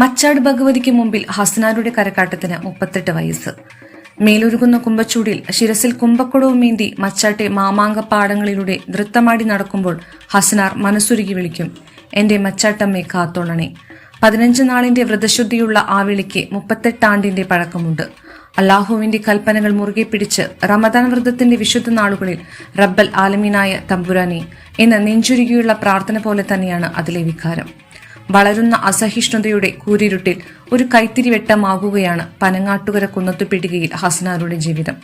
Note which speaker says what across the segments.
Speaker 1: മച്ചാട് ഭഗവതിക്ക് മുമ്പിൽ ഹസനാരുടെ കരക്കാട്ടത്തിന് മുപ്പത്തെട്ട് വയസ്സ്. മേലൊരുകുന്ന കുമ്പച്ചൂടിൽ ശിരസിൽ കുമ്പക്കുടവുമേന്തി മച്ചാട്ടെ മാമാങ്ക പാടങ്ങളിലൂടെ നൃത്തമാടി നടക്കുമ്പോൾ ഹസനാർ മനസ്സുരുകി വിളിക്കും എന്റെ മച്ചാട്ടമ്മേ കാത്തോളണേ. പതിനഞ്ച് നാളിന്റെ വ്രതശുദ്ധിയുള്ള ആ വിളിക്ക് മുപ്പത്തെട്ടാണ്ടിന്റെ പഴക്കമുണ്ട്. അള്ളാഹുവിന്റെ കൽപ്പനകൾ മുറുകെ പിടിച്ച് റമദാൻ വ്രതത്തിന്റെ വിശുദ്ധ നാളുകളിൽ റബ്ബൽ ആലമീനായ തമ്പുരാനെ എന്ന നെഞ്ചുരുകിയുള്ള പ്രാർത്ഥന പോലെ തന്നെയാണ് അതിലെ വികാരം. വളരുന്ന അസഹിഷ്ണുതയുടെ കൂരിരുട്ടിൽ ഒരു കൈത്തിരി വെട്ടമാകുകയാണ് പനങ്ങാട്ടുകര കുന്നത്തുപിടികയിൽ ഹസനാരുടെ ജീവിതം.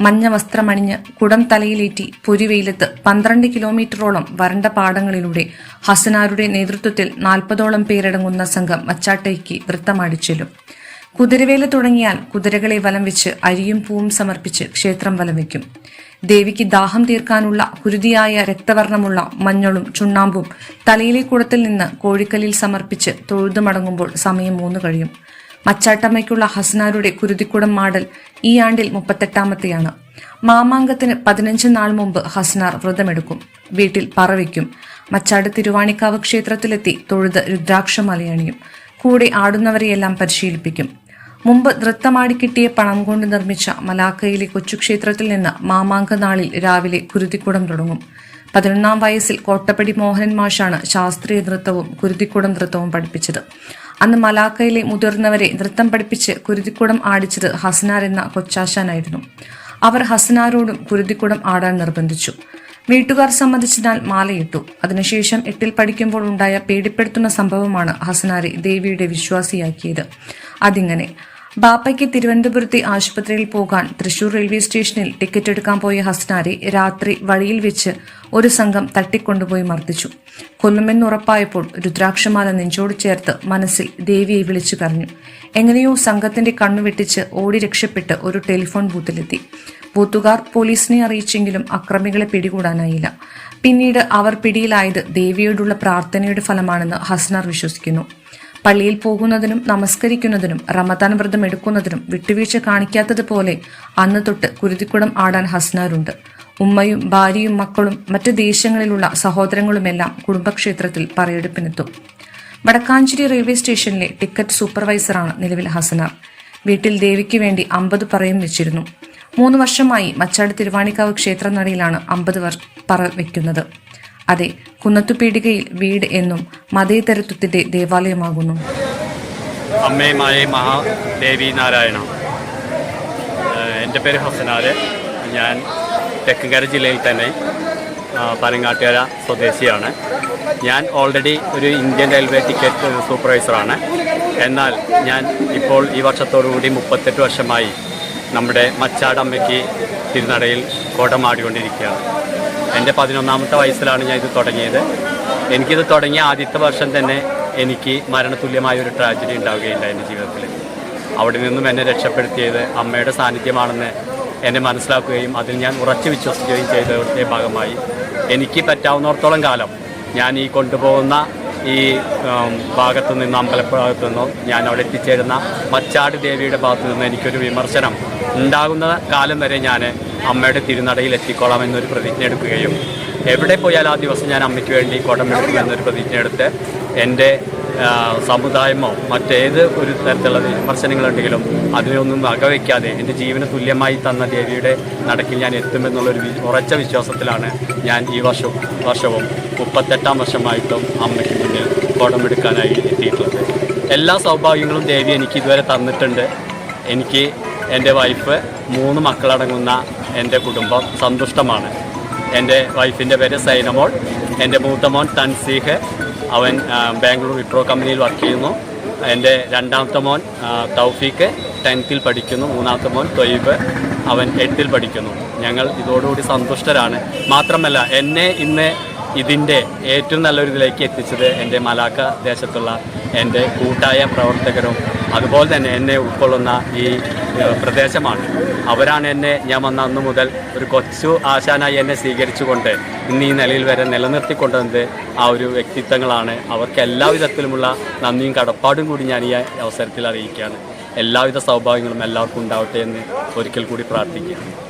Speaker 1: മഞ്ഞ വസ്ത്രമണിഞ്ഞ് കുടം തലയിലേറ്റി പൊരിവെയിലത്ത് പന്ത്രണ്ട് കിലോമീറ്ററോളം വരണ്ട പാടങ്ങളിലൂടെ ഹസനാരുടെ നേതൃത്വത്തിൽ നാൽപ്പതോളം പേരടങ്ങുന്ന സംഘം മച്ചാട്ടയ്ക്ക് വൃത്തമാടിച്ചെല്ലും കുതിരവേല തുടങ്ങിയാൽ കുതിരകളെ വലം വെച്ച് അരിയും പൂവും സമർപ്പിച്ച് ക്ഷേത്രം വലം വയ്ക്കും ദേവിക്ക് ദാഹം തീർക്കാനുള്ള കുരുതിയായ രക്തവർണമുള്ള മഞ്ഞളും ചുണ്ണാമ്പും തലയിലെ കുടത്തിൽ നിന്ന് കോഴിക്കല്ലിൽ സമർപ്പിച്ച് തൊഴുതു മടങ്ങുമ്പോൾ സമയം മൂന്ന് കഴിയും. മച്ചാട്ടമ്മയ്ക്കുള്ള ഹസ്നാരുടെ കുരുതിക്കുടം മാടൽ ഈ ആണ്ടിൽ മുപ്പത്തെട്ടാമത്തെയാണ്. മാമാങ്കത്തിന് പതിനഞ്ച് നാൾ മുമ്പ് ഹസ്നാർ വ്രതമെടുക്കും. വീട്ടിൽ പറവയ്ക്കും മച്ചാട് തിരുവാണിക്കാവ് ക്ഷേത്രത്തിലെത്തി തൊഴുത് രുദ്രാക്ഷമലയണിയും. കൂടെ ആടുന്നവരെയെല്ലാം പരിശീലിപ്പിക്കും. മുമ്പ് നൃത്തമാടി കിട്ടിയ പണം കൊണ്ട് നിർമ്മിച്ച മലാക്കയിലെ കൊച്ചുക്ഷേത്രത്തിൽ നിന്ന് മാമാങ്ക നാളിൽ രാവിലെ കുരുതിക്കുടം തുടങ്ങും. പതിനൊന്നാം വയസ്സിൽ കോട്ടപ്പടി മോഹനൻ മാഷാണ് ശാസ്ത്രീയ നൃത്തവും കുരുതിക്കുടം നൃത്തവും പഠിപ്പിച്ചത്. അന്ന് മലാക്കയിലെ മുതിർന്നവരെ നൃത്തം പഠിപ്പിച്ച് കുരുതിക്കുടം ആടിച്ചത് ഹസനാർ എന്ന കൊച്ചാശാനായിരുന്നു. അവർ ഹസനാരോടും കുരുതിക്കുടം ആടാൻ നിർബന്ധിച്ചു. വീട്ടുകാർ സമ്മതിച്ചതിനാൽ മാലയിട്ടു. അതിനുശേഷം എട്ടിൽ പഠിക്കുമ്പോൾ ഉണ്ടായ പേടിപ്പെടുത്തുന്ന സംഭവമാണ് ഹസനാരെ ദേവിയുടെ വിശ്വാസിയാക്കിയത്. അതിങ്ങനെ. ബാപ്പയ്ക്ക് തിരുവനന്തപുരത്തെ ആശുപത്രിയിൽ പോകാൻ തൃശൂർ റെയിൽവേ സ്റ്റേഷനിൽ ടിക്കറ്റ് എടുക്കാൻ പോയ ഹസ്നാരെ രാത്രി വഴിയിൽ വെച്ച് ഒരു സംഘം തട്ടിക്കൊണ്ടുപോയി മർദ്ദിച്ചു. കൊല്ലുമെന്നുറപ്പായപ്പോൾ രുദ്രാക്ഷമാല നെഞ്ചോട് ചേർത്ത് മനസ്സിൽ ദേവിയെ വിളിച്ചു കരഞ്ഞു. എങ്ങനെയോ സംഘത്തിന്റെ കണ്ണു വെട്ടിച്ച് ഓടി രക്ഷപ്പെട്ട് ഒരു ടെലിഫോൺ ബൂത്തിലെത്തി. ബൂത്തുകാർ പോലീസിനെ അറിയിച്ചെങ്കിലും അക്രമികളെ പിടികൂടാനായില്ല. പിന്നീട് അവർ പിടിയിലായത് ദേവിയോടുള്ള പ്രാർത്ഥനയുടെ ഫലമാണെന്ന് ഹസ്നാർ വിശ്വസിക്കുന്നു. പള്ളിയിൽ പോകുന്നതിനും നമസ്കരിക്കുന്നതിനും റമദാൻ വ്രതം എടുക്കുന്നതിനും വിട്ടുവീഴ്ച കാണിക്കാത്തതുപോലെ അന്ന് തൊട്ട് കുരുതിക്കുടം ആടാൻ ഹസ്നാരുണ്ട്. ഉമ്മയും ഭാര്യയും മക്കളും മറ്റു ദേശങ്ങളിലുള്ള സഹോദരങ്ങളുമെല്ലാം കുടുംബക്ഷേത്രത്തിൽ പറയെടുപ്പിനെത്തും. വടക്കാഞ്ചേരി റെയിൽവേ സ്റ്റേഷനിലെ ടിക്കറ്റ് സൂപ്പർവൈസറാണ് നിലവിൽ ഹസനാർ. വീട്ടിൽ ദേവിക്ക് വേണ്ടി അമ്പത് പറയും വെച്ചിരുന്നു. മൂന്ന് വർഷമായി മച്ചാട് തിരുവാണിക്കാവ് ക്ഷേത്രനടയിലാണ് അമ്പത് പറ വയ്ക്കുന്നത് അതെ കുന്നത്തുപീടികയിൽ വീട് എന്നും മതേതരത്വത്തിന്റെ ദേവാലയമാകുന്നു.
Speaker 2: അമ്മയുമായ മഹാദേവി നാരായണ. എന്റെ പേര് ഹസനാര് ഞാൻ തെക്കങ്കര ജില്ലയിൽ തന്നെ പനങ്ങാട്ടുകര സ്വദേശിയാണ്. ഞാൻ ഓൾറെഡി ഒരു ഇന്ത്യൻ റെയിൽവേ ടിക്കറ്റ് സൂപ്പർവൈസറാണ് എന്നാൽ ഞാൻ ഇപ്പോൾ ഈ വർഷത്തോടുകൂടി മുപ്പത്തെട്ട് വർഷമായി നമ്മുടെ മച്ചാടമ്മയ്ക്ക് തിരുനടയിൽ കോടമാടിക്കൊണ്ടിരിക്കുകയാണ് എന്റെ പതിനൊന്നാമത്തെ വയസ്സിലാണ് ഞാൻ ഇത് തുടങ്ങിയത്. എനിക്കിത് തുടങ്ങിയ ആദ്യത്തെ വർഷം തന്നെ എനിക്ക് മരണതുല്യമായ ഒരു ട്രാജഡി ഉണ്ടാവുകയില്ല എന്റെ ജീവിതത്തിൽ. അവിടെ നിന്നും എന്നെ രക്ഷപ്പെടുത്തിയത് അമ്മയുടെ സാന്നിധ്യമാണെന്ന് എന്നെ മനസ്സിലാക്കുകയും അതിൽ ഞാൻ ഉറച്ചു വിശ്വസിക്കുകയും ചെയ്തതിന്റെ ഭാഗമായി. എനിക്ക് പറ്റാവുന്നിടത്തോളം കാലം ഞാൻ ഈ കൊണ്ടുപോകുന്ന ഈ ഭാഗത്തു നിന്ന് അമ്പലപ്പുഴത്തു നിന്നും ഞാൻ അവിടെ എത്തിച്ചേരുന്ന മച്ചാട് ദേവിയുടെ ഭാഗത്തു നിന്ന് എനിക്കൊരു വിമർശനം ഉണ്ടാകുന്ന കാലം വരെ ഞാൻ അമ്മയുടെ തിരുനടയിൽ എത്തിക്കോളാം എന്നൊരു പ്രതിജ്ഞ എടുക്കുകയും എവിടെ പോയാൽ ആ ദിവസം ഞാൻ അമ്മയ്ക്ക് വേണ്ടി കുടമെടുക്കുമെന്നൊരു പ്രതിജ്ഞ എടുത്ത് എന്റെ സമുദായമോ മറ്റേത് ഒരു തരത്തിലുള്ള വിമർശനങ്ങളുണ്ടെങ്കിലും അതിനൊന്നും വകവയ്ക്കാതെ എന്റെ ജീവന് തുല്യമായി തന്ന ദേവിയുടെ നടക്കിൽ ഞാൻ എത്തുമെന്നുള്ളൊരു ഉറച്ച വിശ്വാസത്തിലാണ് ഞാൻ ഈ വർഷവും വർഷവും മുപ്പത്തെട്ടാം വർഷമായിട്ടും അമ്മയ്ക്ക് മുന്നിൽ കുടമെടുക്കാനായി എത്തിയിട്ടുള്ളത്. എല്ലാ സൗഭാഗ്യങ്ങളും ദേവി എനിക്ക് ഇതുവരെ തന്നിട്ടുണ്ട്. എനിക്ക് എന്റെ വൈഫ് മൂന്ന് മക്കളടങ്ങുന്ന എന്റെ കുടുംബം സന്തുഷ്ടമാണ്. എന്റെ വൈഫിന്റെ പേര് സൈനമോൾ എന്റെ മൂത്തമോൻ തൻസീഹ് അവൻ ബാംഗ്ലൂർ വിട്രോ കമ്പനിയിൽ വർക്ക് ചെയ്യുന്നു. എന്റെ രണ്ടാമത്തെ മോൻ തൗഫീക്ക് ടെൻത്തിൽ പഠിക്കുന്നു. മൂന്നാമത്തെ മോൻ തൊയ്ബ് അവൻ എട്ടിൽ പഠിക്കുന്നു. ഞങ്ങൾ ഇതോടുകൂടി സന്തുഷ്ടരാണ്. മാത്രമല്ല എന്നെ ഇന്ന് ഇതിന്റെ ഏറ്റവും നല്ലൊരു ഇതിലേക്ക് എത്തിച്ചത് എന്റെ മലാക്ക ദേശത്തുള്ള എന്റെ കൂട്ടായ പ്രവർത്തകരും അതുപോലെ തന്നെ എന്നെ ഉൾക്കൊള്ളുന്ന ഈ പ്രദേശമാണ്. അവരാണ് എന്നെ ഞാൻ വന്ന അന്ന് മുതൽ ഒരു കൊച്ചു ആശാനായി എന്നെ സ്വീകരിച്ചുകൊണ്ട് ഇന്ന് ഈ നിലയിൽ വരെ നിലനിർത്തിക്കൊണ്ടുവന്നത് ആ ഒരു വ്യക്തിത്വങ്ങളാണ്. അവർക്ക് എല്ലാവിധത്തിലുമുള്ള നന്ദിയും കടപ്പാടും കൂടി ഞാൻ ഈ അവസരത്തിൽ അറിയിക്കുകയാണ്. എല്ലാവിധ സൗഭാഗ്യങ്ങളും എല്ലാവർക്കും ഉണ്ടാവട്ടെ എന്ന് ഒരിക്കൽ കൂടി പ്രാർത്ഥിക്കുകയാണ്.